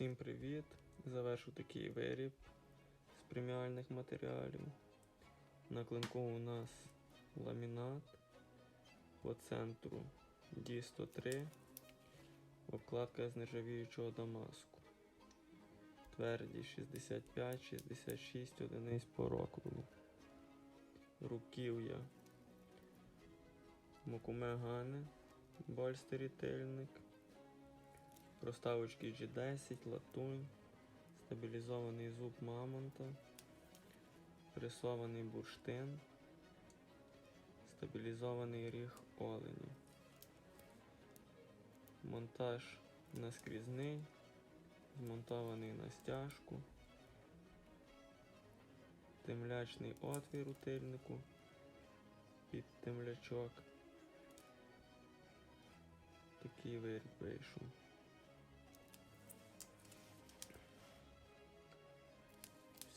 Всім привіт! Завершу такий виріб з преміальних матеріалів. На клинку у нас ламінат по центру D103, обкладка з нержавіючого дамаску. Твердість 65-66 одиниць по роквелу. Руків'я Мокуме Гане, Больстері тильник. Проставочки G10, латунь, стабілізований зуб мамонта, пресований бурштин, стабілізований ріг олені. Монтаж наскрізний, змонтований на стяжку, темлячний отвір у тильнику під темлячок. Такий виріб вийшов.